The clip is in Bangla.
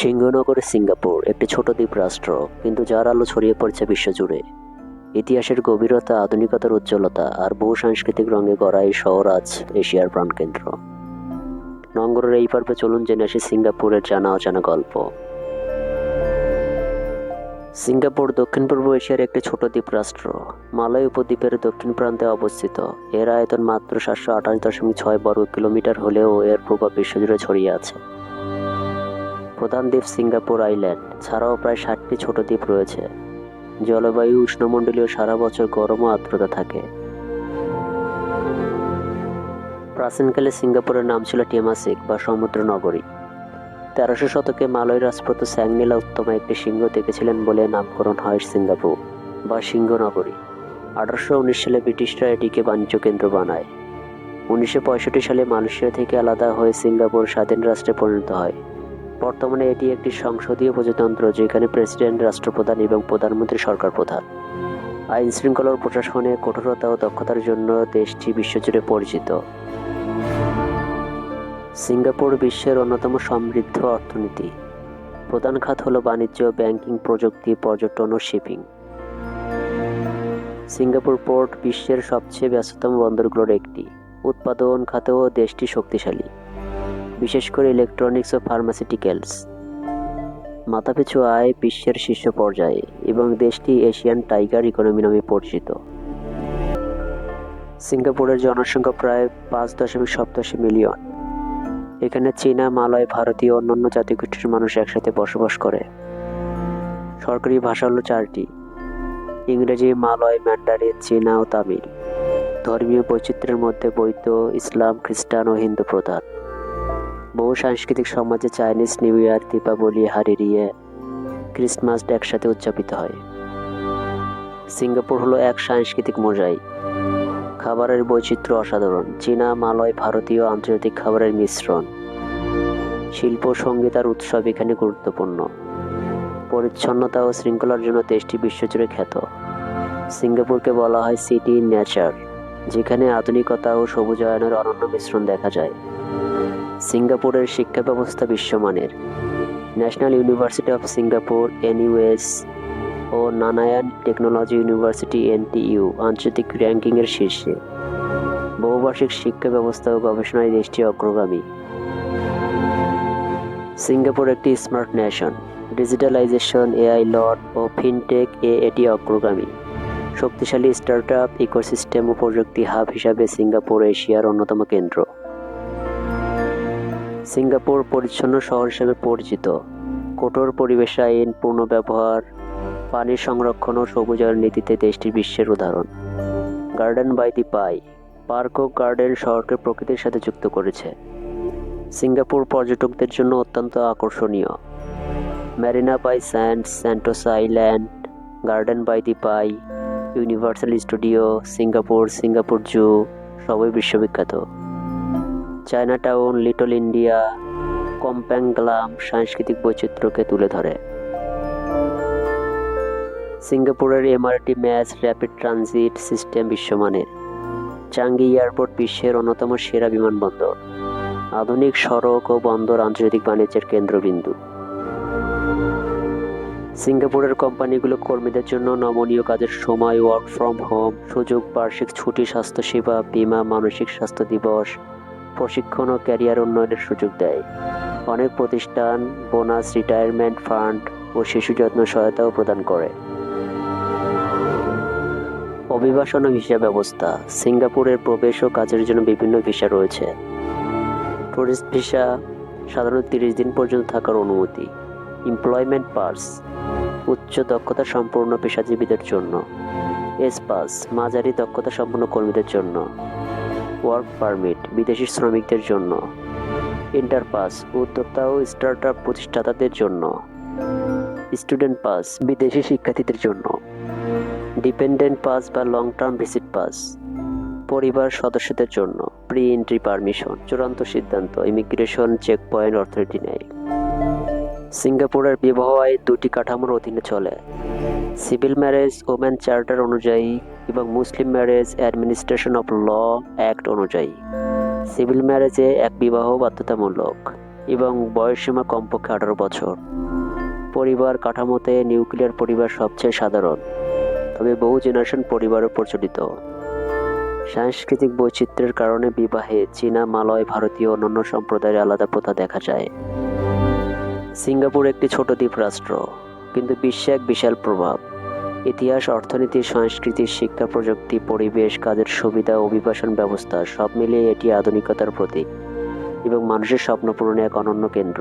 সিংহনগর, সিঙ্গাপুর, একটি ছোট দ্বীপ রাষ্ট্র কিন্তু যার আলো ছড়িয়ে পড়ছে বিশ্বজুড়ে। ইতিহাসের গভীরতা, আধুনিকতার উজ্জ্বলতা আর বহু সাংস্কৃতিক রঙে গড়া এই শহর আজ এশিয়ার প্রাণকেন্দ্র। নঙ্গরের এই পর্বে চলুন জেনে আসি সিঙ্গাপুরের জানা অজানা গল্প। সিঙ্গাপুর দক্ষিণ পূর্ব এশিয়ার একটি ছোট দ্বীপ রাষ্ট্র মালয় উপদ্বীপের দক্ষিণ প্রান্তে অবস্থিত। এর আয়তন মাত্র সাতশো আঠাশ দশমিক ছয় বর্গ কিলোমিটার হলেও এর প্রভাব বিশ্বজুড়ে ছড়িয়ে আছে। প্রধান দ্বীপ সিঙ্গাপুর আইল্যান্ড। ছাড়াও প্রায় ষাটটি ছোট দ্বীপ রয়েছে। জলবায়ু উষ্ণমণ্ডলীয় সারা বছর গরম ও আর্দ্রতা থাকে। প্রাচীনকালে সিঙ্গাপুরের নাম ছিল টেমাসিক বা সমুদ্র নগরী। তেরোশো শতকে মালয় রাজপুত স্যাংনিলা উত্তমা একটি সিংহ দেখেছিলেন বলে নামকরণ হয় সিঙ্গাপুর বা সিংহ নগরী। আঠারোশো উনিশ সালে ব্রিটিশরা এটিকে বাণিজ্য কেন্দ্র বানায়। উনিশশো পঁয়ষট্টি সালে মালয়েশিয়া থেকে আলাদা হয়ে সিঙ্গাপুর স্বাধীন রাষ্ট্রে পরিণত হয়। বর্তমানে এটি একটি সংসদীয় প্রজাতন্ত্র, যেখানে প্রেসিডেন্ট, রাষ্ট্রপ্রধান এবং প্রধানমন্ত্রী সরকার প্রধান। আইন শৃঙ্খলা ও প্রশাসনে কঠোরতা ও দক্ষতার জন্য দেশটি বিশ্বজুড়ে পরিচিত। সিঙ্গাপুর বিশ্বের অন্যতম সমৃদ্ধ অর্থনীতি। প্রধান খাত হলো বাণিজ্য, ব্যাংকিং প্রযুক্তি, পর্যটন ও শিপিং। সিঙ্গাপুর পোর্ট বিশ্বের সবচেয়ে ব্যস্ততম বন্দরগুলোর একটি। উৎপাদন খাতেও দেশটি শক্তিশালী। বিশেষ করে ইলেকট্রনিক্স ও ফার্মাসিউটিক্যালস মাথাপিছু আয় বিশ্বের শীর্ষ পর্যায়ে এবং দেশটি এশিয়ান টাইগার ইকোনমি নামে পরিচিত। সিঙ্গাপুরের জনসংখ্যা প্রায় পাঁচ দশমিক সপ্তাশি মিলিয়ন। এখানে চীনা, মালয়, ভারতীয় অন্যান্য জাতিগোষ্ঠীর মানুষ একসাথে বসবাস করে। সরকারি ভাষা হলো চারটি। ইংরেজি, মালয় ম্যান্ডারিন চীনা ও তামিল। ধর্মীয় বৈচিত্র্যের মধ্যে বৌদ্ধ ইসলাম, খ্রিস্টান ও হিন্দু প্রধান। বহু সাংস্কৃতিক সমাজে Chinese New Year, Deepavali, Hari Raya, Christmas একসাথে উদযাপিত হয়। সিঙ্গাপুর হলো এক সাংস্কৃতিক মোজাইক খাবারের বৈচিত্র্য অসাধারণ। চীনা, মালয়, ভারতীয় আন্তর্জাতিক খাবারের মিশ্রণ। শিল্প সংগীত আর উৎসব এখানে গুরুত্বপূর্ণ। পরিচ্ছন্নতা ও শৃঙ্খলার জন্য দেশটি বিশ্বজুড়ে খ্যাত। সিঙ্গাপুরকে বলা হয় সিটি নেচার, যেখানে আধুনিকতা ও সবুজায়নের অনন্য মিশ্রণ দেখা যায়। সিঙ্গাপুরের শিক্ষা ব্যবস্থা বিশ্বমানের। National University of Singapore, NUS O Nanyang technology university, NTU আন্তর্জাতিক র্যাঙ্কিংয়ের শীর্ষে। বহুবার্ষিক শিক্ষা ব্যবস্থা ও গবেষণায় দেশটি অগ্রগামী। সিঙ্গাপুর একটি smart nation digitalisation, AI IoT ও ফিনটেক এ এটি অগ্রগামী। শক্তিশালী স্টার্টআপ, ইকোসিস্টেম ও প্রযুক্তি হাব হিসাবে সিঙ্গাপুর এশিয়ার অন্যতম কেন্দ্র। সিঙ্গাপুর পরিচ্ছন্ন শহর হিসেবে পরিচিত। কঠোর পরিবেশ, আইন, পূর্ণ ব্যবহার পানির সংরক্ষণ ও সবুজায়ন নীতিতে দেশটি বিশ্বের উদাহরণ। Garden by the bay, park O garden শহরকে প্রকৃতির সাথে যুক্ত করেছে। সিঙ্গাপুর পর্যটকদের জন্য অত্যন্ত আকর্ষণীয়। Marina Bay Sands Sentosa Island, garden by the bay, Universal Studio, Singapore Singapore zoo, সবই বিশ্ববিখ্যাত। Chinatown Little India Kampong Glam সাংস্কৃতিক বৈচিত্র্যকে তুলে ধরে। সিঙ্গাপুরের MRT mass, rapid transit system বিশ্বমানের। চাঙ্গি এয়ারপোর্ট বিশ্বের অন্যতম সেরা বিমানবন্দর। আধুনিক সড়ক ও বন্দর আন্তর্জাতিক বাণিজ্যের কেন্দ্রবিন্দু। সিঙ্গাপুরের কোম্পানিগুলো কর্মীদের জন্য নমনীয় কাজের সময় ওয়ার্ক ফ্রম হোম সুযোগ, বার্ষিক ছুটি, স্বাস্থ্যসেবা, বীমা, মানসিক স্বাস্থ্য দিবস প্রশিক্ষণ ও ক্যারিয়ার উন্নয়নের সুযোগ দেয়। অনেক প্রতিষ্ঠান বোনাস, রিটায়ারমেন্ট ফান্ড ও শিশু যত্ন সহায়তাও প্রদান করে। অভিবাসন ও ভিসা ব্যবস্থা সিঙ্গাপুরের প্রবেশ ও কাজের জন্য বিভিন্ন ভিসা রয়েছে। টুরিস্ট ভিসা সাধারণত তিরিশ দিন পর্যন্ত থাকার অনুমতি। এমপ্লয়মেন্ট পাস, উচ্চ দক্ষতা সম্পন্ন পেশাজীবীদের জন্য। এস পাস, মাঝারি দক্ষতা সম্পন্ন কর্মীদের জন্য। ওয়ার্ক পারমিট বিদেশি শ্রমিকদের জন্য। ইন্টার পাস উদ্যোক্তা ও স্টার্ট আপ প্রতিষ্ঠাতাদের জন্য। স্টুডেন্ট পাস, বিদেশি শিক্ষার্থীদের জন্য। ডিপেন্ডেন্ট পাস বা লং টার্ম ভিজিট পাস। পরিবার সদস্যদের জন্য। প্রি এন্ট্রি পারমিশন, চূড়ান্ত সিদ্ধান্ত, ইমিগ্রেশন চেক পয়েন্ট অথরিটি নেয়। সিঙ্গাপুরের বিবাহ আইন দুটি কাঠামোর অধীনে চলে। সিভিল ম্যারেজ ওমেন চার্টার অনুযায়ী এবং Muslim marriage administration of law act অনুযায়ী। সিভিল ম্যারেজে এক বিবাহ বাধ্যতামূলক এবং বয়সসীমা কমপক্ষে আঠারো বছর। পরিবার কাঠামোতে নিউক্লিয়ার পরিবার সবচেয়ে সাধারণ, তবে বহু জেনারেশন পরিবারও প্রচলিত। সাংস্কৃতিক বৈচিত্র্যের কারণে বিবাহে চীনা, মালয়, ভারতীয় অন্যান্য সম্প্রদায়ের আলাদা প্রথা দেখা যায়। সিঙ্গাপুর একটি ছোট দ্বীপ রাষ্ট্র কিন্তু বিশ্বে এক বিশাল প্রভাব। ইতিহাস, অর্থনীতি, সংস্কৃতি, শিক্ষা, প্রযুক্তি, পরিবেশ, কাজের সুবিধা, অভিবাসন ব্যবস্থা সব মিলিয়ে এটি আধুনিকতার প্রতীক এবং মানুষের স্বপ্ন পূরণে এক অনন্য কেন্দ্র।